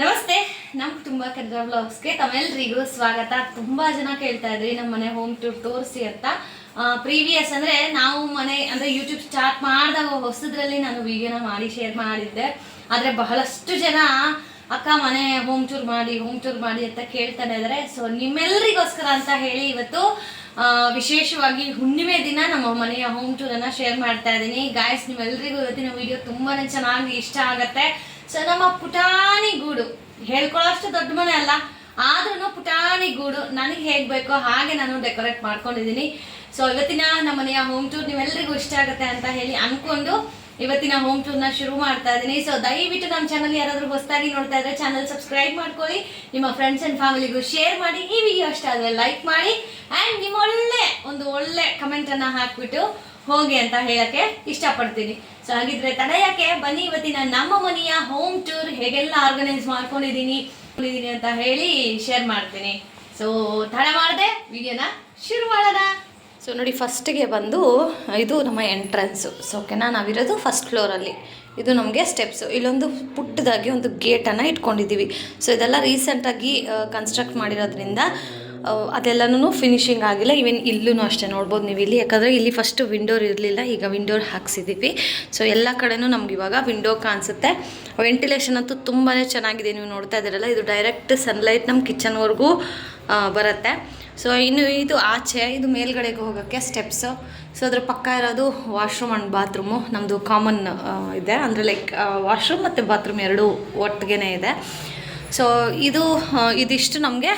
ನಮಸ್ತೆ ನಮ್ಮ ತುಂಬ ಕನ್ನಡ ಬ್ಲಾಗ್ಸ್ಗೆ ತಮ್ಮೆಲ್ರಿಗೂ ಸ್ವಾಗತ. ತುಂಬಾ ಜನ ಕೇಳ್ತಾ ಇದ್ರಿ ನಮ್ಮ ಮನೆ ಹೋಮ್ ಟೂರ್ ತೋರಿಸಿ ಅಂತ. ಪ್ರೀವಿಯಸ್ ಅಂದ್ರೆ ನಾವು ಮನೆ ಅಂದ್ರೆ ಯೂಟ್ಯೂಬ್ ಸ್ಟಾರ್ಟ್ ಮಾಡಿದಾಗ ಹೊಸದ್ರಲ್ಲಿ ನಾನು ವಿಡಿಯೋನ ಮಾಡಿ ಶೇರ್ ಮಾಡಿದ್ದೆ. ಆದರೆ ಬಹಳಷ್ಟು ಜನ ಅಕ್ಕ ಮನೆ ಹೋಮ್ ಟೂರ್ ಮಾಡಿ ಹೋಮ್ ಟೂರ್ ಮಾಡಿ ಅಂತ ಕೇಳ್ತಾನೆ ಇದ್ದಾರೆ ಸೊ ನಿಮ್ಮೆಲ್ಲರಿಗೋಸ್ಕರ ಅಂತ ಹೇಳಿ ಇವತ್ತು ವಿಶೇಷವಾಗಿ ಹುಣ್ಣಿಮೆ ದಿನ ನಮ್ಮ ಮನೆಯ ಹೋಮ್ ಟೂರ್ ಅನ್ನ ಶೇರ್ ಮಾಡ್ತಾ ಇದ್ದೀನಿ. ಗಾಯ್ಸ್ ನಿಮ್ಮೆಲ್ಲರಿಗೂ ಇವತ್ತಿನ ವಿಡಿಯೋ ತುಂಬಾ ಚೆನ್ನಾಗಿ ಇಷ್ಟ ಆಗತ್ತೆ. ಸೊ ಪುಟಾಣಿ ಗೂಡು. ಹೇಳ್ಕೊಳ್ಳೋಷ್ಟು ದೊಡ್ಡ ಮನೆ ಅಲ್ಲ ಆದ್ರೂ ಪುಟಾಣಿ ಗೂಡು. ನನಗೆ ಹೇಗ್ ಬೇಕೋ ಹಾಗೆ ನಾನು ಡೆಕೋರೇಟ್ ಮಾಡ್ಕೊಂಡಿದ್ದೀನಿ. ಸೊ ಇವತ್ತಿನ ನಮ್ಮ ಮನೆಯ ಹೋಮ್ ಟೂರ್ ನೀವೆಲ್ಲರಿಗೂ ಇಷ್ಟ ಆಗುತ್ತೆ ಅಂತ ಹೇಳಿ ಅನ್ಕೊಂಡು ಇವತ್ತಿನ ಹೋಮ್ ಟೂರ್ನ ಶುರು ಮಾಡ್ತಾ ಇದ್ದೀನಿ ಸೊ ದಯವಿಟ್ಟು ನಮ್ಮ ಚಾನಲ್ ಯಾರಾದರೂ ಹೊಸದಾಗಿ ನೋಡ್ತಾ ಇದ್ರೆ ಚಾನಲ್ ಸಬ್ಸ್ಕ್ರೈಬ್ ಮಾಡ್ಕೊಳ್ಳಿ. ನಿಮ್ಮ ಫ್ರೆಂಡ್ಸ್ ಅಂಡ್ ಫ್ಯಾಮಿಲಿಗೂ ಶೇರ್ ಮಾಡಿ. ಈ ವಿಡಿಯೋ ಆದ್ರೆ ಲೈಕ್ ಮಾಡಿ. ಆ್ಯಂಡ್ ನಿಮ್ಮ ಒಳ್ಳೆ, ಒಂದು ಒಳ್ಳೆ ಕಮೆಂಟನ್ನು ಹಾಕ್ಬಿಟ್ಟು ಹೋಗಿ ಅಂತ ಹೇಳಕ್ಕೆ ಇಷ್ಟಪಡ್ತೀನಿ. ಸೊ ಹಾಗಿದ್ರೆ ತಡ ಯಾಕೆ ಬನ್ನಿ ಇವತ್ತಿನ ನಮ್ಮ ಮನೆಯ ಹೋಮ್ ಟೂರ್ ಹೇಗೆಲ್ಲ ಆರ್ಗನೈಸ್ ಮಾಡ್ಕೊಂಡಿದ್ದೀನಿ ಅಂತ ಹೇಳಿ ಶೇರ್ ಮಾಡ್ತೀನಿ. ಸೊ ತಡ ಮಾಡದೆ, ವಿಡಿಯೋನ ಶುರು ಮಾಡೋಣ. ಸೊ ನೋಡಿ ಫಸ್ಟಿಗೆ ಬಂದು, ಇದು ನಮ್ಮ ಎಂಟ್ರೆನ್ಸು ಸೊ ಓಕೆನಾ ನಾವಿರೋದು ಫಸ್ಟ್ ಫ್ಲೋರಲ್ಲಿ ಇದು ನಮಗೆ ಸ್ಟೆಪ್ಸು ಇಲ್ಲೊಂದು ಪುಟ್ಟದಾಗಿ ಒಂದು ಗೇಟನ್ನು ಇಟ್ಕೊಂಡಿದ್ದೀವಿ. ಸೊ ಇದೆಲ್ಲ ರೀಸೆಂಟಾಗಿ ಕನ್ಸ್ಟ್ರಕ್ಟ್ ಮಾಡಿರೋದ್ರಿಂದ ಅದೆಲ್ಲನೂ ಫಿನಿಶಿಂಗ್ ಆಗಿಲ್ಲ. ಈವನ್ ಇಲ್ಲೂ ಅಷ್ಟೇ ನೋಡ್ಬೋದು ನೀವು ಇಲ್ಲಿ. ಯಾಕಂದರೆ ಇಲ್ಲಿ ಫಸ್ಟು ವಿಂಡೋರ್ ಇರಲಿಲ್ಲ, ಈಗ ವಿಂಡೋರ್ ಹಾಕ್ಸಿದ್ದೀವಿ ಸೊ ಎಲ್ಲ ಕಡೆನೂ ನಮ್ಗೆ ಇವಾಗ ವಿಂಡೋ ಕಾಣಿಸುತ್ತೆ. ವೆಂಟಿಲೇಷನ್ ಅಂತೂ ತುಂಬಾ ಚೆನ್ನಾಗಿದೆ. ನೀವು ನೋಡ್ತಾ ಇದ್ದೀರಲ್ಲ, ಇದು ಡೈರೆಕ್ಟ್ ಸನ್ಲೈಟ್ ನಮ್ಮ ಕಿಚನ್ವರೆಗೂ ಬರುತ್ತೆ. ಸೊ ಇನ್ನು ಇದು ಆಚೆ, ಇದು ಮೇಲ್ಗಡೆಗೆ ಹೋಗೋಕ್ಕೆ ಸ್ಟೆಪ್ಸು ಸೊ ಅದ್ರ ಪಕ್ಕ ಇರೋದು ವಾಶ್ರೂಮ್ ಆ್ಯಂಡ್ ಬಾತ್ರೂಮು ನಮ್ಮದು ಕಾಮನ್ ಇದೆ. ಅಂದರೆ ಲೈಕ್ ವಾಶ್ರೂಮ್ ಮತ್ತು ಬಾತ್ರೂಮ್ ಎರಡೂ ಒಟ್ಟಿಗೆ ಇದೆ. ಸೊ ಇದು ಇದಿಷ್ಟು ನಮಗೆ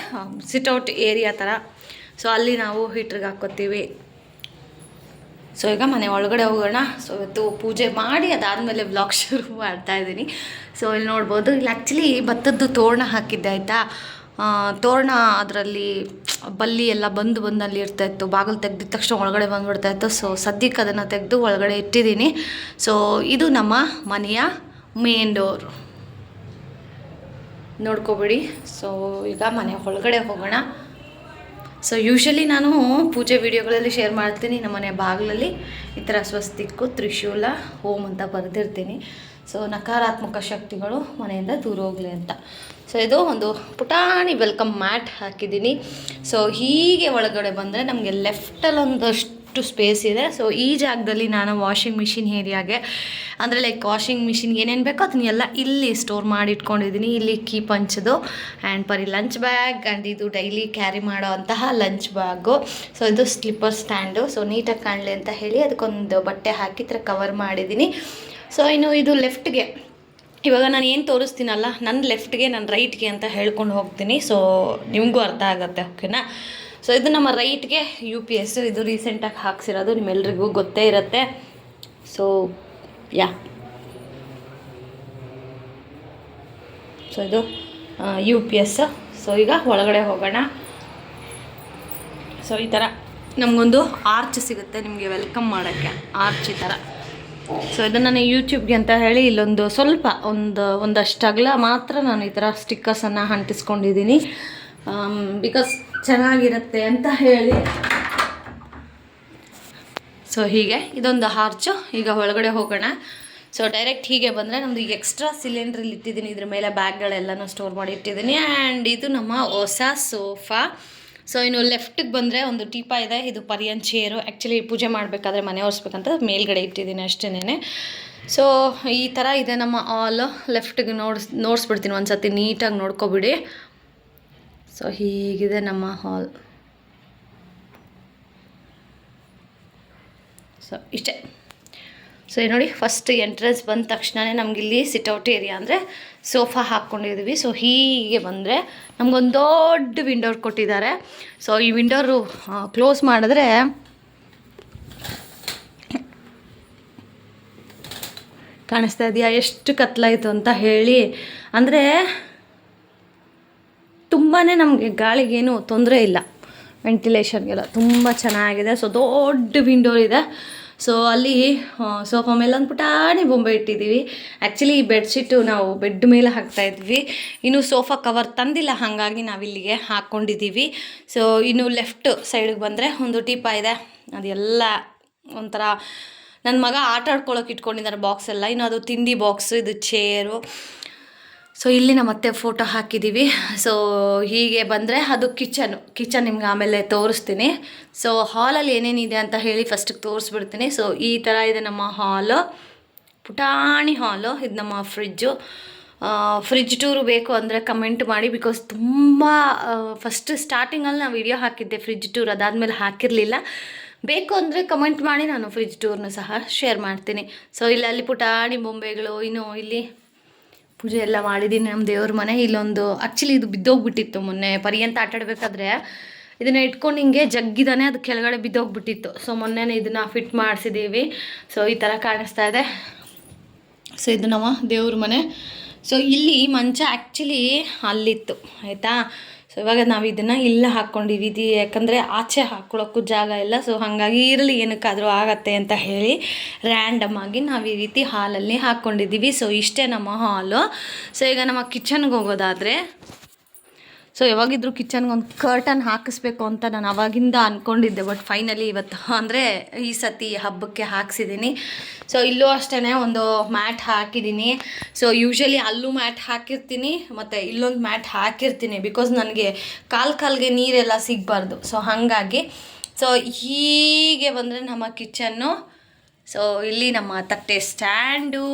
ಸಿಟೌಟ್ ಏರಿಯಾ ಥರ ಸೊ ಅಲ್ಲಿ ನಾವು ಹೀಟ್ರಿಗೆ ಹಾಕ್ಕೋತೀವಿ. ಸೊ ಈಗ ಮನೆ ಒಳಗಡೆ ಹೋಗೋಣ. ಸೊ ಇವತ್ತು ಪೂಜೆ ಮಾಡಿ, ಅದಾದಮೇಲೆ ಬ್ಲಾಗ್ ಶುರು ಮಾಡ್ತಾ ಇದ್ದೀನಿ. ಸೊ ಇಲ್ಲಿ ನೋಡ್ಬೋದು, ಇಲ್ಲಿ ಆ್ಯಕ್ಚುಲಿ ಭತ್ತದ್ದು ತೋರಣ ಹಾಕಿದ್ದೆ, ಆಯಿತಾ? ತೋರಣ ಅದರಲ್ಲಿ ಬಲ್ಲಿ ಎಲ್ಲ ಬಂದು ಬಂದು ಅಲ್ಲಿ ಇರ್ತಾ ಇತ್ತು. ಬಾಗಿಲು ತೆಗ್ದಿದ ತಕ್ಷಣ ಒಳಗಡೆ ಬಂದುಬಿಡ್ತಾ ಇತ್ತು. ಸೊ ಸದ್ಯಕ್ಕೆ ಅದನ್ನು ತೆಗೆದು ಒಳಗಡೆ ಇಟ್ಟಿದ್ದೀನಿ. ಸೊ ಇದು ನಮ್ಮ ಮನೆಯ ಮೇನ್ ಡೋರ್ ನೋಡ್ಕೊಬೇಡಿ. ಸೊ ಈಗ ಮನೆ ಒಳಗಡೆ ಹೋಗೋಣ. ಸೊ ಯೂಶಲಿ ನಾನು ಪೂಜೆ ವಿಡಿಯೋಗಳಲ್ಲಿ ಶೇರ್ ಮಾಡ್ತೀನಿ ನಮ್ಮ ಮನೆ ಬಾಗಿಲಲ್ಲಿ. ಈ ಥರ ಸ್ವಸ್ತಿಕ್ಕು, ತ್ರಿಶೂಲ ಹೋಮ್ ಅಂತ ಬರೆದಿರ್ತೀನಿ. ಸೊ ನಕಾರಾತ್ಮಕ ಶಕ್ತಿಗಳು ಮನೆಯಿಂದ ದೂರ ಹೋಗಲಿ ಅಂತ. ಸೊ ಇದು ಒಂದು ಪುಟಾಣಿ ವೆಲ್ಕಮ್ ಮ್ಯಾಟ್ ಹಾಕಿದ್ದೀನಿ. ಸೊ ಹೀಗೆ ಒಳಗಡೆ ಬಂದರೆ ನಮಗೆ ಲೆಫ್ಟಲ್ಲಿ ಒಂದಷ್ಟು ಸ್ಪೇಸ್ ಇದೆ. ಸೊ ಈ ಜಾಗದಲ್ಲಿ ನಾನು ವಾಷಿಂಗ್ ಮಿಷಿನ್ ಏರಿಯಾಗೆ, ಅಂದರೆ ಲೈಕ್ ವಾಷಿಂಗ್ ಮಿಷಿನ್ ಏನೇನು ಬೇಕೋ ಅದನ್ನೆಲ್ಲ ಇಲ್ಲಿ ಸ್ಟೋರ್ ಮಾಡಿ ಇಟ್ಕೊಂಡಿದ್ದೀನಿ ಇಲ್ಲಿ ಕೀ ಪಂಚದು ಆ್ಯಂಡ್ ಪರಿ ಲಂಚ್ ಬ್ಯಾಗ್ ಆ್ಯಂಡ್ ಇದು ಡೈಲಿ ಕ್ಯಾರಿ ಮಾಡೋ ಅಂತಹ ಲಂಚ್ ಬ್ಯಾಗು ಸೊ ಇದು ಸ್ಲಿಪ್ಪರ್ ಸ್ಟ್ಯಾಂಡು ಸೊ ನೀಟಾಗಿ ಕಾಣಲಿ ಅಂತ ಹೇಳಿ ಅದಕ್ಕೊಂದು ಬಟ್ಟೆ ಹಾಕಿ ಥರ ಕವರ್ ಮಾಡಿದ್ದೀನಿ. ಸೊ ಇನ್ನು ಇದು ಲೆಫ್ಟ್ಗೆ ಇವಾಗ ನಾನು ಏನು ತೋರಿಸ್ತೀನಲ್ಲ ನನ್ನ ಲೆಫ್ಟ್ಗೆ ನನ್ನ ರೈಟ್ಗೆ ಅಂತ ಹೇಳ್ಕೊಂಡು ಹೋಗ್ತೀನಿ. ಸೊ ನಿಮಗೂ ಅರ್ಥ ಆಗುತ್ತೆ ಓಕೆನಾ ಸೊ ಇದು ನಮ್ಮ ರೈಟ್ಗೆ ಯು ಪಿ ಎಸ್ ಇದು ರೀಸೆಂಟಾಗಿ ಹಾಕ್ಸಿರೋದು, ನಿಮ್ಮೆಲ್ರಿಗೂ ಗೊತ್ತೇ ಇರುತ್ತೆ. ಸೊ ಯಾ ಸೊ ಇದು ಯು ಪಿ ಎಸ್ ಸೊ ಈಗ ಒಳಗಡೆ ಹೋಗೋಣ. ಸೊ ಈ ಥರ ನಮಗೊಂದು ಆರ್ಚ್ ಸಿಗುತ್ತೆ ನಿಮಗೆ ವೆಲ್ಕಮ್ ಮಾಡೋಕ್ಕೆ. ಆರ್ಚ್ ಈ ಥರ ಸೊ ಇದು ನಾನು ಯೂಟ್ಯೂಬ್ಗೆ ಅಂತ ಹೇಳಿ ಇಲ್ಲೊಂದು ಸ್ವಲ್ಪ ಒಂದು, ಒಂದಷ್ಟು ಅಗಲ ಮಾತ್ರ ನಾನು ಈ ಥರ ಸ್ಟಿಕ್ಕರ್ಸನ್ನು ಅಂಟಿಸ್ಕೊಂಡಿದ್ದೀನಿ. ಬಿಕಾಸ್ ಚೆನ್ನಾಗಿರುತ್ತೆ ಅಂತ ಹೇಳಿ. ಸೊ ಹೀಗೆ, ಇದೊಂದು ಹಾರ್ಚು. ಈಗ ಒಳಗಡೆ ಹೋಗೋಣ. ಸೊ ಡೈರೆಕ್ಟ್ ಹೀಗೆ ಬಂದರೆ ನಮ್ಮದು ಈಗ ಎಕ್ಸ್ಟ್ರಾ ಸಿಲಿಂಡ್ರಲ್ಲಿ ಇಟ್ಟಿದ್ದೀನಿ. ಇದ್ರ ಮೇಲೆ ಬ್ಯಾಗ್ಗಳೆಲ್ಲನೂ ಸ್ಟೋರ್ ಮಾಡಿ ಇಟ್ಟಿದ್ದೀನಿ. ಆ್ಯಂಡ್ ಇದು ನಮ್ಮ ಹೊಸ ಸೋಫಾ ಸೊ ಇನ್ನು ಲೆಫ್ಟಿಗೆ ಬಂದರೆ ಒಂದು ಟೀಪ ಇದೆ. ಇದು ಪರಿಯನ್ ಚೇರು ಆ್ಯಕ್ಚುಲಿ ಪೂಜೆ ಮಾಡಬೇಕಾದ್ರೆ ಮನೆ ಒರೆಸ್ಬೇಕಂತ ಮೇಲ್ಗಡೆ ಇಟ್ಟಿದ್ದೀನಿ ಅಷ್ಟೇನೆ ಸೊ ಈ ಥರ ಇದೆ ನಮ್ಮ ಆಲ್ ಲೆಫ್ಟಿಗೆ ನೋಡ್ಸ್, ನೋಡಿಸ್ಬಿಡ್ತೀನಿ ಒಂದು ಸತಿ ನೀಟಾಗಿ ನೋಡ್ಕೊಬಿಡಿ. ಸೊ ಹೀಗಿದೆ ನಮ್ಮ ಹಾಲ್ ಸೊ ಇಷ್ಟೇ. ಸೊ ನೋಡಿ ಫಸ್ಟ್ ಎಂಟ್ರೆನ್ಸ್ ಬಂದ ತಕ್ಷಣವೇ ನಮಗಿಲ್ಲಿ ಸಿಟೌಟ್ ಏರಿಯಾ ಅಂದರೆ ಸೋಫಾ ಹಾಕ್ಕೊಂಡಿದ್ದೀವಿ ಸೊ ಹೀಗೆ ಬಂದರೆ ನಮಗೊಂದು ದೊಡ್ಡ ವಿಂಡೋರ್ ಕೊಟ್ಟಿದ್ದಾರೆ. ಸೊ ಈ ವಿಂಡೋರು ಕ್ಲೋಸ್ ಮಾಡಿದ್ರೆ ಕಾಣಿಸ್ತಾ ಇದೆಯಾ? ಎಷ್ಟು ಕತ್ಲಾಯಿತು ಅಂತ ಹೇಳಿ. ಅಂದರೆ ತುಂಬಾ ನಮಗೆ ಗಾಳಿಗೇನು ತೊಂದರೆ ಇಲ್ಲ. ವೆಂಟಿಲೇಷನ್ಗೆಲ್ಲ ತುಂಬ ಚೆನ್ನಾಗಿದೆ. ಸೊ ದೊಡ್ಡ ವಿಂಡೋ ಇದೆ. ಸೊ ಅಲ್ಲಿ ಸೋಫಾ ಮೇಲೆ ಒಂದು ಪುಟಾಣಿ ಬೊಂಬೆ ಇಟ್ಟಿದ್ದೀವಿ. ಆ್ಯಕ್ಚುಲಿ ಈ ಬೆಡ್ಶೀಟು ನಾವು ಬೆಡ್ ಮೇಲೆ ಹಾಕ್ತಾ ಇದ್ವಿ. ಇನ್ನು ಸೋಫಾ ಕವರ್ ತಂದಿಲ್ಲ. ಹಾಗಾಗಿ ನಾವಿಲ್ಲಿಗೆ ಹಾಕ್ಕೊಂಡಿದ್ದೀವಿ ಸೊ ಇನ್ನು ಲೆಫ್ಟ್ ಸೈಡಿಗೆ ಬಂದರೆ ಒಂದು ಟೀಪ ಇದೆ. ಅದೆಲ್ಲ ಒಂಥರ ನನ್ನ ಮಗ ಆಟ ಆಡ್ಕೊಳ್ಳೋಕೆ ಇಟ್ಕೊಂಡಿದ್ದಾರೆ ಬಾಕ್ಸ್ ಎಲ್ಲ. ಇನ್ನು ಅದು ತಿಂಡಿ ಬಾಕ್ಸು ಇದು ಚೇರು ಸೊ ಇಲ್ಲಿ ನಮ್ಮ ಅತ್ತೆ ಫೋಟೋ ಹಾಕಿದ್ದೀವಿ ಸೊ ಹೀಗೆ ಬಂದರೆ ಅದು ಕಿಚನು ಕಿಚನ್ ನಿಮ್ಗೆ ಆಮೇಲೆ ತೋರಿಸ್ತೀನಿ. ಸೊ ಹಾಲಲ್ಲಿ ಏನೇನಿದೆ ಅಂತ ಹೇಳಿ ಫಸ್ಟಿಗೆ ತೋರಿಸ್ಬಿಡ್ತೀನಿ. ಸೊ ಈ ಥರ ಇದೆ ನಮ್ಮ ಹಾಲು ಪುಟಾಣಿ ಹಾಲು ಇದು ನಮ್ಮ ಫ್ರಿಜ್ಜು ಫ್ರಿಜ್ ಟೂರು ಬೇಕು ಅಂದರೆ ಕಮೆಂಟ್ ಮಾಡಿ ಬಿಕಾಸ್ ತುಂಬ ಫಸ್ಟ್ ಸ್ಟಾರ್ಟಿಂಗಲ್ಲಿ ನಾವು ವಿಡಿಯೋ ಹಾಕಿದ್ದೆ ಫ್ರಿಜ್ ಟೂರ್ ಅದಾದಮೇಲೆ ಹಾಕಿರಲಿಲ್ಲ. ಬೇಕು ಅಂದರೆ ಕಮೆಂಟ್ ಮಾಡಿ ನಾನು ಫ್ರಿಜ್ ಟೂರ್ನ ಸಹ ಶೇರ್ ಮಾಡ್ತೀನಿ. ಸೊ ಇಲ್ಲಿ ಅಲ್ಲಿ ಪುಟಾಣಿ, ಬೊಂಬೆಗಳು, ಇನ್ನು ಇಲ್ಲಿ ಪೂಜೆ ಎಲ್ಲ ಮಾಡಿದ್ದೀನಿ. ನಮ್ಮ ದೇವ್ರ ಮನೆ ಇಲ್ಲೊಂದು ಆ್ಯಕ್ಚುಲಿ ಇದು ಬಿದ್ದೋಗ್ಬಿಟ್ಟಿತ್ತು ಮೊನ್ನೆ. ಪರ್ಯಂತ ಆಟಾಡಬೇಕಾದ್ರೆ ಇದನ್ನು ಇಟ್ಕೊಂಡು ಹಿಂಗೆ ಜಗ್ಗಿದಾನೆ, ಅದು ಕೆಳಗಡೆ ಬಿದ್ದೋಗ್ಬಿಟ್ಟಿತ್ತು. ಸೊ ಮೊನ್ನೆನೇ ಇದನ್ನು ಫಿಟ್ ಮಾಡಿಸಿದ್ದೀವಿ ಸೊ ಈ ಥರ ಕಾಣಿಸ್ತಾ ಇದೆ. ಸೊ ಇದು ನಮ್ಮ ದೇವ್ರ ಮನೆ. ಸೊ ಇಲ್ಲಿ ಮಂಚ ಆ್ಯಕ್ಚುಲಿ ಅಲ್ಲಿತ್ತು, ಆಯಿತಾ? ಸೊ ಇವಾಗ ನಾವು ಇದನ್ನು ಇಲ್ಲ ಹಾಕ್ಕೊಂಡಿವಿ ಇದು ಯಾಕಂದರೆ ಆಚೆ ಹಾಕ್ಕೊಳ್ಳೋಕ್ಕೂ ಜಾಗ ಇಲ್ಲ. ಸೊ ಹಾಗಾಗಿ ಇರಲಿ ಏನಕ್ಕಾದರೂ ಆಗತ್ತೆ ಅಂತ ಹೇಳಿ ರ್ಯಾಂಡಮ್ ಆಗಿ ನಾವು ಈ ರೀತಿ ಹಾಲಲ್ಲಿ ಹಾಕ್ಕೊಂಡಿದ್ದೀವಿ ಸೊ ಇಷ್ಟೇ ನಮ್ಮ ಹಾಲು. ಸೊ ಈಗ ನಮ್ಮ ಕಿಚನ್ಗೆ ಹೋಗೋದಾದರೆ ಸೊ ಯಾವಾಗಿದ್ರು ಕಿಚನ್ಗೆ ಒಂದು ಕರ್ಟನ್ ಹಾಕಿಸ್ಬೇಕು ಅಂತ ನಾನು ಅವಾಗಿಂದ ಅಂದ್ಕೊಂಡಿದ್ದೆ ಬಟ್ ಫೈನಲಿ ಇವತ್ತು, ಅಂದರೆ ಈ ಸತಿ ಹಬ್ಬಕ್ಕೆ ಹಾಕ್ಸಿದ್ದೀನಿ ಸೊ ಇಲ್ಲೂ ಅಷ್ಟೇ ಒಂದು ಮ್ಯಾಟ್ ಹಾಕಿದ್ದೀನಿ ಸೊ ಯೂಶ್ವಲಿ ಅಲ್ಲೂ ಮ್ಯಾಟ್ ಹಾಕಿರ್ತೀನಿ, ಮತ್ತು ಇಲ್ಲೊಂದು ಮ್ಯಾಟ್ ಹಾಕಿರ್ತೀನಿ ಬಿಕಾಸ್ ನನಗೆ ಕಾಲು ಕಾಲ್ಗೆ ನೀರೆಲ್ಲ ಸಿಗಬಾರ್ದು. ಸೊ ಹಾಗಾಗಿ ಸೊ ಹೀಗೆ ಬಂದರೆ ನಮ್ಮ ಕಿಚನ್ನು ಸೊ ಇಲ್ಲಿ ನಮ್ಮ ತಟ್ಟೆ ಸ್ಟ್ಯಾಂಡು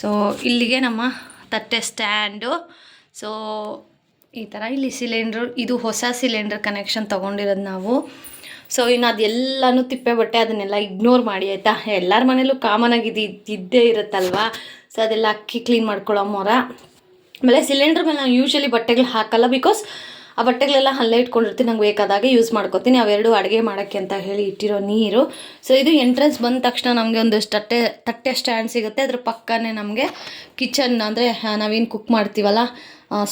ಸೊ ಇಲ್ಲಿಗೆ ನಮ್ಮ ತಟ್ಟೆ ಸ್ಟ್ಯಾಂಡು ಸೊ ಈ ಥರ ಇಲ್ಲಿ ಸಿಲಿಂಡ್ರು ಇದು ಹೊಸ ಸಿಲಿಂಡರ್ ಕನೆಕ್ಷನ್ ತೊಗೊಂಡಿರೋದು ನಾವು. ಸೊ ಇನ್ನು ಅದೆಲ್ಲನೂ ತಿಪ್ಪೆ ಬಟ್ಟೆ ಅದನ್ನೆಲ್ಲ ಇಗ್ನೋರ್ ಮಾಡಿ, ಆಯಿತಾ? ಎಲ್ಲರ ಮನೇಲೂ ಕಾಮನ್ ಆಗಿ ಇದು ಇದ್ದೇ ಇರುತ್ತಲ್ವಾ? ಸೊ ಅದೆಲ್ಲ ಅಕ್ಕಿ ಕ್ಲೀನ್ ಮಾಡ್ಕೊಳ್ಳೋ ಮೊರ. ಆಮೇಲೆ ಸಿಲಿಂಡ್ರ್ ಮೇಲೆ ನಾವು ಯೂಶ್ವಲಿ ಬಟ್ಟೆಗಳು ಹಾಕಲ್ಲ ಬಿಕಾಸ್ ಆ ಬಟ್ಟೆಗಳೆಲ್ಲ ಅಲ್ಲೇ ಇಟ್ಕೊಂಡಿರ್ತೀನಿ, ನಂಗೆ ಬೇಕಾದಾಗ ಯೂಸ್ ಮಾಡ್ಕೊತೀನಿ, ಅವೆರಡು ಅಡುಗೆ ಮಾಡೋಕ್ಕೆ ಅಂತ ಹೇಳಿ ಇಟ್ಟಿರೋ ನೀರು. ಸೊ ಇದು ಎಂಟ್ರೆನ್ಸ್ ಬಂದ ತಕ್ಷಣ ನಮಗೆ ಒಂದು ತಟ್ಟೆ ತಟ್ಟೆ ಸ್ಟ್ಯಾಂಡ್ ಸಿಗುತ್ತೆ. ಅದ್ರ ಪಕ್ಕನೇ ನಮಗೆ ಕಿಚನ್ ಅಂದರೆ ನಾವೇನು ಕುಕ್ ಮಾಡ್ತೀವಲ್ಲ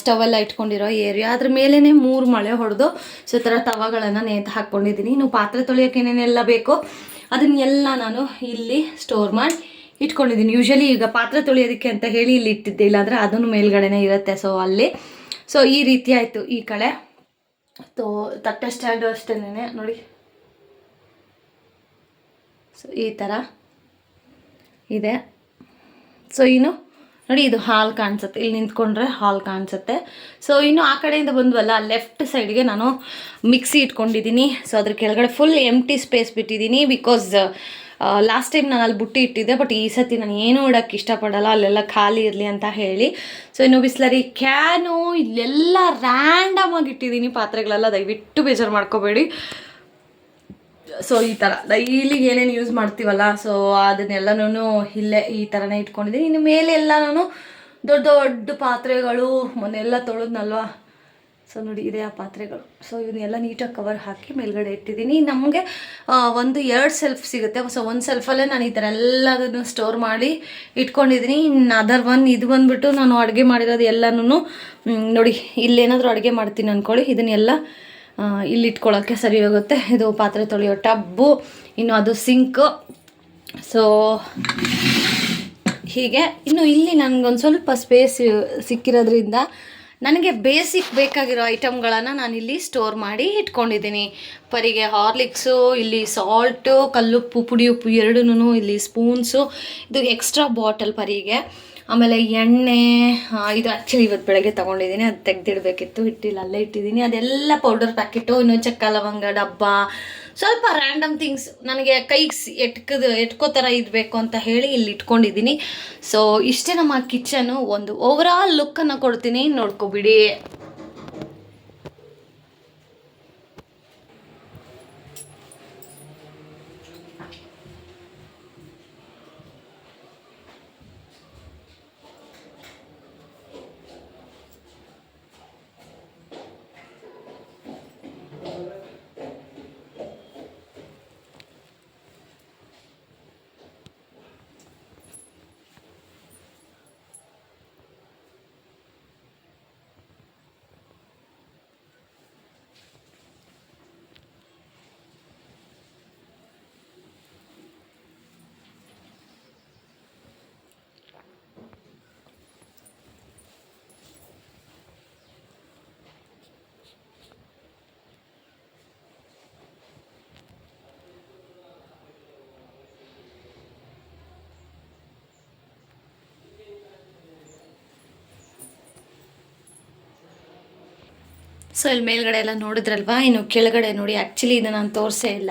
ಸ್ಟವೆಲ್ಲ ಇಟ್ಕೊಂಡಿರೋ ಏರಿಯಾ ಅದ್ರ ಮೇಲೇ ಮೂರು ಮಳೆ ಹೊಡೆದು ಸೊ ಥರ ತವಗಳನ್ನು ನೇತು ಹಾಕ್ಕೊಂಡಿದ್ದೀನಿ. ಇನ್ನು ಪಾತ್ರೆ ತೊಳೆಯೋಕೆ ಏನೇನೆಲ್ಲ ಬೇಕೋ, ಅದನ್ನೆಲ್ಲ ನಾನು ಇಲ್ಲಿ ಸ್ಟೋರ್ ಮಾಡಿ ಇಟ್ಕೊಂಡಿದ್ದೀನಿ. ಯೂಶಲಿ ಈಗ ಪಾತ್ರೆ ತೊಳೆಯೋದಕ್ಕೆ ಅಂತ ಹೇಳಿ ಇಲ್ಲಿ ಇಟ್ಟಿದ್ದೆ, ಇಲ್ಲಾಂದರೆ ಅದನ್ನು ಮೇಲ್ಗಡೆನೇ ಇರುತ್ತೆ. ಸೊ ಅಲ್ಲಿ ಸೊ ಈ ರೀತಿ ಆಯಿತು ಈ ಕಡೆ ತೋ ತಟ್ಟೆ ಸ್ಟ್ಯಾಂಡು ಅಷ್ಟೇನೆ ನೋಡಿ. ಸೊ ಈ ಥರ ಇದೆ. ಸೊ ಇನ್ನು, ನೋಡಿ ಇದು ಹಾಲ್ ಕಾಣಿಸುತ್ತೆ. ಇಲ್ಲಿ ನಿಂತ್ಕೊಂಡ್ರೆ ಹಾಲ್ ಕಾಣಿಸುತ್ತೆ. ಸೊ ಇನ್ನು ಆ ಕಡೆಯಿಂದ ಬಂದ್ವಲ್ಲ ಲೆಫ್ಟ್ ಸೈಡ್ಗೆ ನಾನು ಮಿಕ್ಸಿ ಇಟ್ಕೊಂಡಿದ್ದೀನಿ. ಸೊ ಅದ್ರ ಕೆಳಗಡೆ ಫುಲ್ ಎಂಟಿ ಸ್ಪೇಸ್ ಬಿಟ್ಟಿದ್ದೀನಿ ಬಿಕಾಸ್ ಲಾಸ್ಟ್ ಟೈಮ್ ನಾನು ಅಲ್ಲಿ ಬುಟ್ಟಿ ಇಟ್ಟಿದ್ದೆ ಬಟ್ ಈ ಸತಿ ನಾನು ಏನೂ ಇಡೋಕ್ಕೆ ಇಷ್ಟಪಡಲ್ಲ, ಅಲ್ಲೆಲ್ಲ ಖಾಲಿ ಇರಲಿ ಅಂತ ಹೇಳಿ. ಸೊ ಇನ್ನು ಬಿಸ್ಲರಿ ಕ್ಯಾನು ಇಲ್ಲೆಲ್ಲ ರ್ಯಾಂಡಮ್ ಆಗಿ ಇಟ್ಟಿದ್ದೀನಿ ಪಾತ್ರೆಗಳೆಲ್ಲ, ದಯವಿಟ್ಟು ಬೇಜಾರು ಮಾಡ್ಕೋಬೇಡಿ. ಸೊ ಈ ಥರ ಡೈಲಿ ಏನೇನು ಯೂಸ್ ಮಾಡ್ತೀವಲ್ಲ ಸೊ ಅದನ್ನೆಲ್ಲನೂ ಇಲ್ಲೇ ಈ ಥರನೇ ಇಟ್ಕೊಂಡಿದ್ದೀನಿ. ಇನ್ನು ಮೇಲೆ ಎಲ್ಲ ನಾನು ದೊಡ್ಡ ದೊಡ್ಡ ಪಾತ್ರೆಗಳು, ಮೊನ್ನೆಲ್ಲ ತೊಳೆದ್ನಲ್ವಾ? ಸೊ ನೋಡಿ ಇದೆ ಆ ಪಾತ್ರೆಗಳು. ಸೊ ಇವನ್ನೆಲ್ಲ ನೀಟಾಗಿ ಕವರ್ ಹಾಕಿ ಮೇಲ್ಗಡೆ ಇಟ್ಟಿದ್ದೀನಿ. ನಮಗೆ ಒಂದು ಎರಡು ಸೆಲ್ಫ್ ಸಿಗುತ್ತೆ. ಸೊ ಒಂದು ಸೆಲ್ಫಲ್ಲೇ ನಾನು ಈ ಥರ ಎಲ್ಲದನ್ನು ಸ್ಟೋರ್ ಮಾಡಿ ಇಟ್ಕೊಂಡಿದ್ದೀನಿ. ಇನ್ನು ಅದರ್ ಒನ್ ಇದು ಬಂದುಬಿಟ್ಟು ನಾನು ಅಡುಗೆ ಮಾಡಿರೋದು ಎಲ್ಲನೂ ನೋಡಿ, ಇಲ್ಲೇನಾದರೂ ಅಡುಗೆ ಮಾಡ್ತೀನಿ ಅಂದ್ಕೊಳ್ಳಿ ಇದನ್ನೆಲ್ಲ ಇಲ್ಲಿ ಇಟ್ಕೊಳ್ಳೋಕ್ಕೆ ಸರಿ ಹೋಗುತ್ತೆ. ಇದು ಪಾತ್ರೆ ತೊಳೆಯೋ ಟಬ್ಬು, ಇನ್ನು ಅದು ಸಿಂಕು ಸೊ ಹೀಗೆ. ಇನ್ನು ಇಲ್ಲಿ ನನಗೊಂದು ಸ್ವಲ್ಪ ಸ್ಪೇಸ್ ಸಿಕ್ಕಿರೋದ್ರಿಂದ ನನಗೆ ಬೇಸಿಕ್ ಬೇಕಾಗಿರೋ ಐಟಮ್ಗಳನ್ನು ನಾನಿಲ್ಲಿ ಸ್ಟೋರ್ ಮಾಡಿ ಇಟ್ಕೊಂಡಿದ್ದೀನಿ. ಪರಿಗೆ ಹಾರ್ಲಿಕ್ಸು ಇಲ್ಲಿ ಸಾಲ್ಟು ಕಲ್ಲುಪ್ಪು ಪುಡಿ ಉಪ್ಪು ಎರಡೂ ಇಲ್ಲಿ ಸ್ಪೂನ್ಸು ಇದು ಎಕ್ಸ್ಟ್ರಾ ಬಾಟಲ್ ಪರಿಗೆ. ಆಮೇಲೆ ಎಣ್ಣೆ ಇದು ಆ್ಯಕ್ಚುಲಿ ಇವತ್ತು ಬೆಳಗ್ಗೆ ತೊಗೊಂಡಿದ್ದೀನಿ. ಅದು ತೆಗೆದಿಡಬೇಕಿತ್ತು. ಇಟ್ಟಿಲ್ಲ ಅಲ್ಲೇ ಇಟ್ಟಿದ್ದೀನಿ. ಅದೆಲ್ಲ ಪೌಡರ್ ಪ್ಯಾಕೆಟು ಇನ್ನು ಚಕ್ಕ ಲವಂಗ, ಡಬ್ಬ ಸ್ವಲ್ಪ ರ್ಯಾಂಡಮ್ ಥಿಂಗ್ಸ್ ನನಗೆ ಕೈಗೆ ಎಟ್ಕದ ಎಟ್ಕೋ ಥರ ಇರಬೇಕು ಅಂತ ಹೇಳಿ ಇಲ್ಲಿ ಇಟ್ಕೊಂಡಿದ್ದೀನಿ. ಸೊ ಇಷ್ಟೇ ನಮ್ಮ ಕಿಚನು ಒಂದು ಓವರಾಲ್ ಲುಕ್ಕನ್ನು ಕೊಡ್ತೀನಿ. ನೋಡ್ಕೊಬಿಡಿ. ಸೊ ಇಲ್ಲಿ ಮೇಲ್ಗಡೆ ಎಲ್ಲ ನೋಡಿದ್ರಲ್ವಾ? ಇನ್ನು ಕೆಳಗಡೆ ನೋಡಿ ಆ್ಯಕ್ಚುಲಿ ಇದು ನಾನು ತೋರಿಸೇ ಇಲ್ಲ.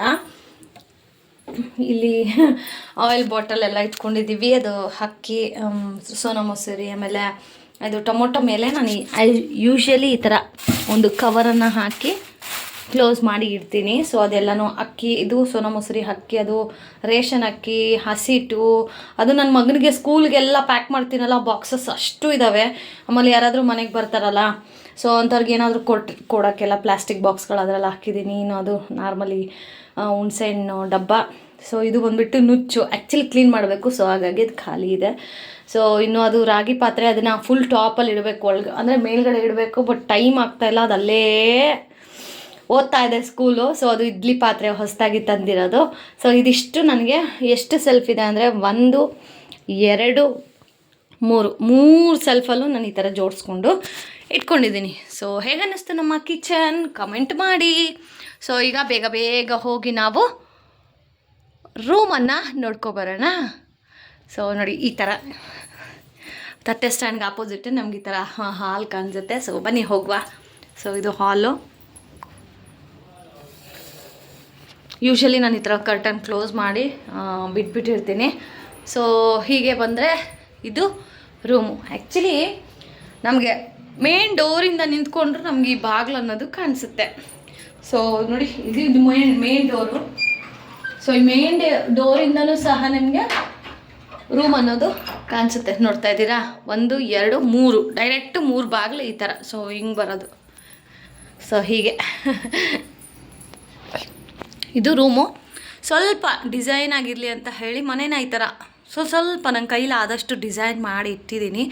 ಇಲ್ಲಿ ಆಯಿಲ್ ಬಾಟಲ್ ಎಲ್ಲ ಇಟ್ಕೊಂಡಿದ್ದೀವಿ. ಅದು ಅಕ್ಕಿ ಸೋನಾ ಮೊಸರಿ, ಆಮೇಲೆ ಅದು ಟೊಮೊಟೊ ಮೇಲೆ ನಾನು ಯೂಶ್ವಲಿ ಈ ಥರ ಒಂದು ಕವರನ್ನು ಹಾಕಿ ಕ್ಲೋಸ್ ಮಾಡಿ ಇಡ್ತೀನಿ. ಸೊ ಅದೆಲ್ಲನೂ ಅಕ್ಕಿ, ಇದು ಸೋನ ಮೊಸರಿ ಅಕ್ಕಿ, ಅದು ರೇಷನ್ ಅಕ್ಕಿ ಹಸಿಟ್ಟು ಅದು ನನ್ನ ಮಗನಿಗೆ ಸ್ಕೂಲ್ಗೆಲ್ಲ ಪ್ಯಾಕ್ ಮಾಡ್ತೀನಲ್ಲ ಬಾಕ್ಸಸ್ ಅಷ್ಟು ಇದ್ದಾವೆ ಆಮೇಲೆ ಯಾರಾದರೂ ಮನೆಗೆ ಬರ್ತಾರಲ್ಲ ಸೊ ಅಂಥವ್ರಿಗೆ ಏನಾದರೂ ಕೊಟ್ಟು ಕೊಡೋಕ್ಕೆಲ್ಲ ಪ್ಲಾಸ್ಟಿಕ್ ಬಾಕ್ಸ್ಗಳು ಅದರಲ್ಲಿ ಹಾಕಿದ್ದೀನಿ. ಇನ್ನು ಅದು ನಾರ್ಮಲಿ ಹುಣ್ಸೆಹಣ್ಣು ಡಬ್ಬ. ಸೊ ಇದು ಬಂದುಬಿಟ್ಟು ನುಚ್ಚು. ಆ್ಯಕ್ಚುಲಿ ಕ್ಲೀನ್ ಮಾಡಬೇಕು ಸೊ ಹಾಗಾಗಿ ಅದು ಖಾಲಿ ಇದೆ. ಸೊ ಇನ್ನು ಅದು ರಾಗಿ ಪಾತ್ರೆ, ಅದನ್ನು ಫುಲ್ ಟಾಪಲ್ಲಿ ಇಡಬೇಕು. ಒಳಗೆ, ಅಂದರೆ ಮೇಲ್ಗಡೆ ಇಡಬೇಕು ಬಟ್ ಟೈಮ್ ಆಗ್ತಾಯಿಲ್ಲ ಅದು ಅಲ್ಲೇ ಓದ್ತಾ ಇದೆ ಸ್ಕೂಲು, ಸೊ ಅದು ಇಡ್ಲಿ ಪಾತ್ರೆ ಹೊಸದಾಗಿ ತಂದಿರೋದು. ಸೊ ಇದಿಷ್ಟು ನನಗೆ, ಎಷ್ಟು ಸೆಲ್ಫ್ ಇದೆ ಅಂದರೆ ಒಂದು, ಎರಡು, ಮೂರು ಮೂರು ಸೆಲ್ಫಲ್ಲೂ ನಾನು ಈ ಥರ ಜೋಡಿಸ್ಕೊಂಡು ಇಟ್ಕೊಂಡಿದ್ದೀನಿ. ಸೊ ಹೇಗನ್ನಿಸ್ತು ನಮ್ಮ ಕಿಚನ್ ಕಮೆಂಟ್ ಮಾಡಿ. ಸೊ ಈಗ ಬೇಗ ಬೇಗ ಹೋಗಿ ನಾವು ರೂಮನ್ನು ನೋಡ್ಕೊಬರೋಣ ಸೊ ನೋಡಿ, ಈ ಥರ. ತಟ್ಟೆ ಸ್ಟ್ಯಾಂಡ್ಗೆ ಆಪೋಸಿಟ್ ನಮ್ಗೆ ಈ ಥರ ಹಾಲ್ ಕಾಣಿಸುತ್ತೆ. ಸೊ ಬನ್ನಿ ಹೋಗುವ. ಸೊ ಇದು ಹಾಲು ಯೂಶಲಿ ನಾನು ಈ ಥರ ಕರ್ಟನ್ ಕ್ಲೋಸ್ ಮಾಡಿ ಬಿಟ್ಬಿಟ್ಟಿರ್ತೀನಿ. ಸೊ ಹೀಗೆ ಬಂದರೆ ಇದು ರೂಮು ಆ್ಯಕ್ಚುಲಿ ನಮಗೆ ಮೇನ್ ಡೋರಿಂದ ನಿಂತ್ಕೊಂಡ್ರೆ ನಮಗೆ ಈ ಬಾಗಿಲು ಅನ್ನೋದು ಕಾಣಿಸುತ್ತೆ. ಸೊ ನೋಡಿ, ಇದು ಇದು ಮೇನ್ ಮೇನ್ ಡೋರು ಸೊ ಈ ಮೇನ್ ಡೋರಿಂದನೂ ಸಹ ನಿಮಗೆ ರೂಮ್ ಅನ್ನೋದು ಕಾಣಿಸುತ್ತೆ. ನೋಡ್ತಾ ಇದ್ದೀರಾ? ಒಂದು, ಎರಡು, ಮೂರು. ಡೈರೆಕ್ಟ್ ಮೂರು ಬಾಗಿಲು ಈ ಥರ. ಸೊ ಹಿಂಗೆ ಬರೋದು. ಸೊ ಹೀಗೆ. ಇದು ರೂಮು. ಸ್ವಲ್ಪ ಡಿಸೈನ್ ಆಗಿರಲಿ ಅಂತ ಹೇಳಿ ಮನೇನ ಈ ಥರ. ಸೊ, ಸ್ವಲ್ಪ ನನ್ನ ಕೈಲಿ ಆದಷ್ಟು ಡಿಸೈನ್ ಮಾಡಿ ಇಟ್ಟಿದ್ದೀನಿ.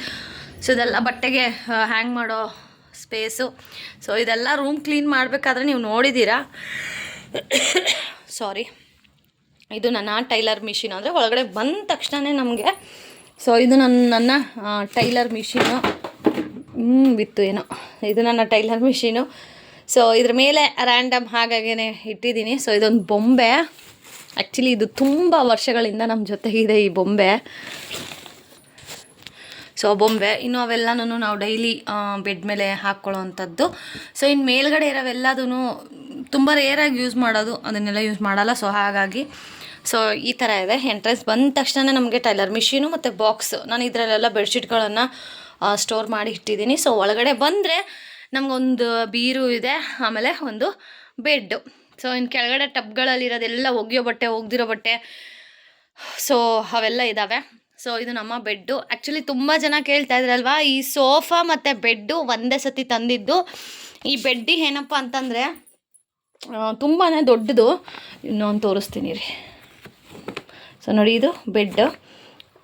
ಸೊ, ಇದೆಲ್ಲ ಬಟ್ಟೆಗೆ ಹ್ಯಾಂಗ್ ಮಾಡೋ ಸ್ಪೇಸು. ಸೊ, ಇದೆಲ್ಲ ರೂಮ್ ಕ್ಲೀನ್ ಮಾಡಬೇಕಾದ್ರೆ ನೀವು ನೋಡಿದ್ದೀರಾ. ಸಾರಿ. ಇದು ನನ್ನ ಟೈಲರ್ ಮಿಷಿನ್ ಅಂದರೆ ಒಳಗಡೆ ಬಂದ ತಕ್ಷಣವೇ ನಮಗೆ. ಸೊ, ಇದು ನನ್ನ ನನ್ನ ಟೈಲರ್ ಮಿಷಿನು. ಬಿತ್ತು ಏನೋ. ಇದು ನನ್ನ ಟೈಲರ್ ಮಿಷಿನು. ಸೊ ಇದ್ರ ಮೇಲೆ ರ್ಯಾಂಡಮ್ ಹಾಗಾಗೇ ಇಟ್ಟಿದ್ದೀನಿ. ಸೊ ಇದೊಂದು ಬೊಂಬೆ. ಆ್ಯಕ್ಚುಲಿ ಇದು ತುಂಬ ವರ್ಷಗಳಿಂದ ನಮ್ಮ ಜೊತೆಗಿದೆ ಈ ಬೊಂಬೆ. ಸೊ ಬೊಂಬೆ, ಇನ್ನು ಅವೆಲ್ಲನೂ ನಾವು ಡೈಲಿ ಬೆಡ್ ಮೇಲೆ ಹಾಕ್ಕೊಳ್ಳೋ ಅಂಥದ್ದು ಸೊ ಇನ್ನು ಮೇಲ್ಗಡೆ ಇರೋವೆಲ್ಲದೂ ತುಂಬ ರೇರಾಗಿ ಯೂಸ್ ಮಾಡೋದು, ಅದನ್ನೆಲ್ಲ ಯೂಸ್ ಮಾಡಲ್ಲ. ಸೊ ಹಾಗಾಗಿ ಸೊ ಈ ಥರ ಇದೆ. ಎಂಟ್ರೆನ್ಸ್ ಬಂದ ತಕ್ಷಣ ನಮಗೆ ಟೈಲರ್ ಮಿಷಿನು ಮತ್ತು ಬಾಕ್ಸ್ ನಾನು ಇದರಲ್ಲೆಲ್ಲ ಬೆಡ್ಶೀಟ್ಗಳನ್ನು ಸ್ಟೋರ್ ಮಾಡಿ ಇಟ್ಟಿದ್ದೀನಿ. ಸೊ ಒಳಗಡೆ ಬಂದರೆ ನಮಗೊಂದು ಬೀರು ಇದೆ, ಆಮೇಲೆ ಒಂದು ಬೆಡ್ಡು ಸೊ ಇನ್ನು ಕೆಳಗಡೆ ಟಬ್ಗಳಲ್ಲಿರೋದೆಲ್ಲ ಒಗೆಯೋ ಬಟ್ಟೆ, ಒಗ್ದಿರೋ ಬಟ್ಟೆ. ಸೊ ಅವೆಲ್ಲ ಇದ್ದಾವೆ ಸೊ ಇದು ನಮ್ಮ ಬೆಡ್ಡು ಆ್ಯಕ್ಚುಲಿ ತುಂಬ ಜನ ಕೇಳ್ತಾ ಇದ್ರಲ್ವಾ, ಈ ಸೋಫಾ ಮತ್ತು ಬೆಡ್ಡು ಒಂದೇ ಸತಿ ತಂದಿದ್ದು. ಈ ಬೆಡ್ಡಿ ಏನಪ್ಪ ಅಂತಂದರೆ ತುಂಬಾ ದೊಡ್ಡದು. ಇನ್ನೊಂದು ತೋರಿಸ್ತೀನಿ ರೀ ಸೊ ನೋಡಿ ಇದು ಬೆಡ್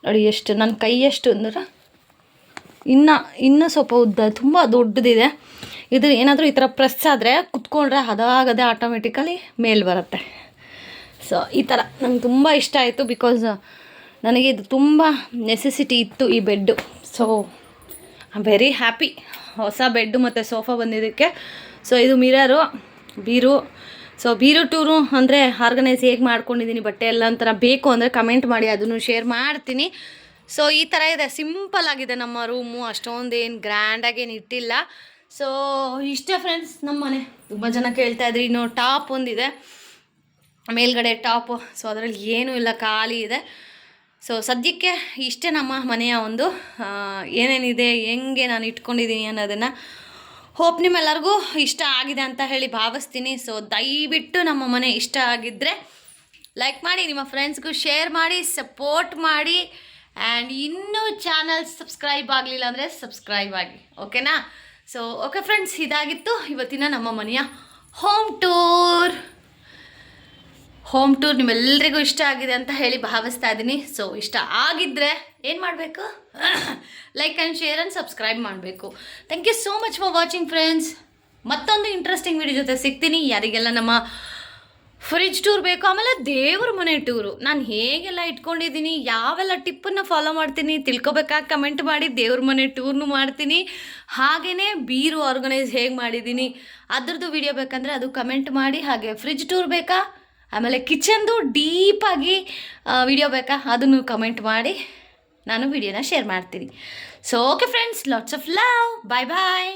ನೋಡಿ ಎಷ್ಟು ನನ್ನ ಕೈ ಎಷ್ಟು ಅಂದ್ರೆ ಇನ್ನು, ಇನ್ನೂ ಸ್ವಲ್ಪ ಉದ್ದ, ತುಂಬ ದೊಡ್ಡದಿದೆ. ಇದು ಏನಾದರೂ ಈ ಥರ ಪ್ರೆಸ್ ಆದರೆ ಕುತ್ಕೊಂಡ್ರೆ ಅದಾಗದೆ ಆಟೋಮೆಟಿಕಲಿ ಮೇಲೆ ಬರುತ್ತೆ. ಸೊ ಈ ಥರ ನಂಗೆ ತುಂಬ ಇಷ್ಟ ಆಯಿತು ಬಿಕಾಸ್ ನನಗೆ ಇದು ತುಂಬ ನೆಸೆಸಿಟಿ ಇತ್ತು ಈ bed so I very happy ಹೊಸ ಬೆಡ್ಡು ಮತ್ತು ಸೋಫಾ ಬಂದಿದ್ದಕ್ಕೆ. ಸೊ ಇದು ಮಿರರು ಬೀರು. ಸೊ ಬೀರು ಟೂರು ಅಂದರೆ ಆರ್ಗನೈಸ್ ಹೇಗೆ ಮಾಡ್ಕೊಂಡಿದ್ದೀನಿ ಬಟ್ಟೆ ಎಲ್ಲ ಒಂಥರ ಬೇಕು ಅಂದರೆ ಕಮೆಂಟ್ ಮಾಡಿ, ಅದನ್ನು ಶೇರ್ ಮಾಡ್ತೀನಿ. ಸೊ ಈ ಥರ ಇದೆ. ಸಿಂಪಲ್ ಆಗಿದೆ ನಮ್ಮ ರೂಮು ಅಷ್ಟೊಂದು ಏನು ಗ್ರ್ಯಾಂಡಾಗಿ ಏನು ಇಟ್ಟಿಲ್ಲ. ಸೊ ಇಷ್ಟೇ ಫ್ರೆಂಡ್ಸ್ ನಮ್ಮ ಮನೆ. ತುಂಬ ಜನ ಕೇಳ್ತಾ ಇದ್ರಿ. ಇನ್ನು ಟಾಪ್ ಒಂದಿದೆ. ಮೇಲ್ಗಡೆ ಟಾಪು ಸೊ ಅದರಲ್ಲಿ ಏನೂ ಇಲ್ಲ. ಖಾಲಿ ಇದೆ. ಸೊ ಸದ್ಯಕ್ಕೆ ಇಷ್ಟೇ ನಮ್ಮ ಮನೆಯ ಒಂದು ಏನೇನಿದೆ, ಹೆಂಗೆ ನಾನು ಇಟ್ಕೊಂಡಿದ್ದೀನಿ ಅನ್ನೋದನ್ನು ಹೋಪ್ ನಿಮ್ಮೆಲ್ಲರಿಗೂ ಇಷ್ಟ ಆಗಿದೆ ಅಂತ ಹೇಳಿ ಭಾವಿಸ್ತೀನಿ. ಸೊ ದಯವಿಟ್ಟು ನಮ್ಮ ಮನೆ ಇಷ್ಟ ಆಗಿದ್ದರೆ ಲೈಕ್ ಮಾಡಿ, ನಿಮ್ಮ ಫ್ರೆಂಡ್ಸ್ಗೂ ಶೇರ್ ಮಾಡಿ ಸಪೋರ್ಟ್ ಮಾಡಿ. ಆ್ಯಂಡ್ ಇನ್ನೂ ಚಾನಲ್ ಸಬ್ಸ್ಕ್ರೈಬ್ ಆಗಲಿಲ್ಲ ಅಂದರೆ ಸಬ್ಸ್ಕ್ರೈಬ್ ಆಗಿ ಓಕೆನಾ ಸೊ ಓಕೆ ಫ್ರೆಂಡ್ಸ್ ಇದಾಗಿತ್ತು. ಇವತ್ತಿನ ನಮ್ಮ ಮನೆಯ ಹೋಮ್ ಟೂರ್ ಹೋಮ್ ಟೂರ್ ನಿಮ್ಮೆಲ್ಲರಿಗೂ ಇಷ್ಟ ಆಗಿದೆ ಅಂತ ಹೇಳಿ ಭಾವಿಸ್ತಾ ಇದ್ದೀನಿ. ಸೊ ಇಷ್ಟ ಆಗಿದ್ದರೆ ಏನು ಮಾಡಬೇಕು? Like and share and subscribe ಮಾಡಬೇಕು. Thank you so much for watching friends ಮತ್ತೊಂದು ಇಂಟ್ರೆಸ್ಟಿಂಗ್ ವಿಡಿಯೋ ಜೊತೆ ಸಿಗ್ತೀನಿ. ಯಾರಿಗೆಲ್ಲ ನಮ್ಮ ಫ್ರಿಜ್ ಟೂರ್ ಬೇಕು, ಆಮೇಲೆ ದೇವ್ರ ಮನೆ ಟೂರು ನಾನು ಹೇಗೆಲ್ಲ ಇಟ್ಕೊಂಡಿದ್ದೀನಿ, ಯಾವೆಲ್ಲ ಟಿಪ್ಪನ್ನು ಫಾಲೋ ಮಾಡ್ತೀನಿ ತಿಳ್ಕೊಬೇಕಾಗಿ ಕಮೆಂಟ್ ಮಾಡಿ ದೇವ್ರ ಮನೆ ಟೂರ್ನು ಮಾಡ್ತೀನಿ. ಹಾಗೇ ಬೀರು ಆರ್ಗನೈಸ್ ಹೇಗೆ ಮಾಡಿದ್ದೀನಿ, ಅದ್ರದ್ದು ವಿಡಿಯೋ ಬೇಕಂದರೆ ಅದು ಕಮೆಂಟ್ ಮಾಡಿ. ಹಾಗೆ ಫ್ರಿಜ್ ಟೂರ್ ಬೇಕಾ? ಆಮೇಲೆ ಕಿಚನ್ದು ಡೀಪಾಗಿ ವಿಡಿಯೋ ಬೇಕಾ? ಅದನ್ನು ಕಮೆಂಟ್ ಮಾಡಿ. ನಾನು ವಿಡಿಯೋನ ಶೇರ್ ಮಾಡ್ತೀನಿ. So okay friends lots of love bye bye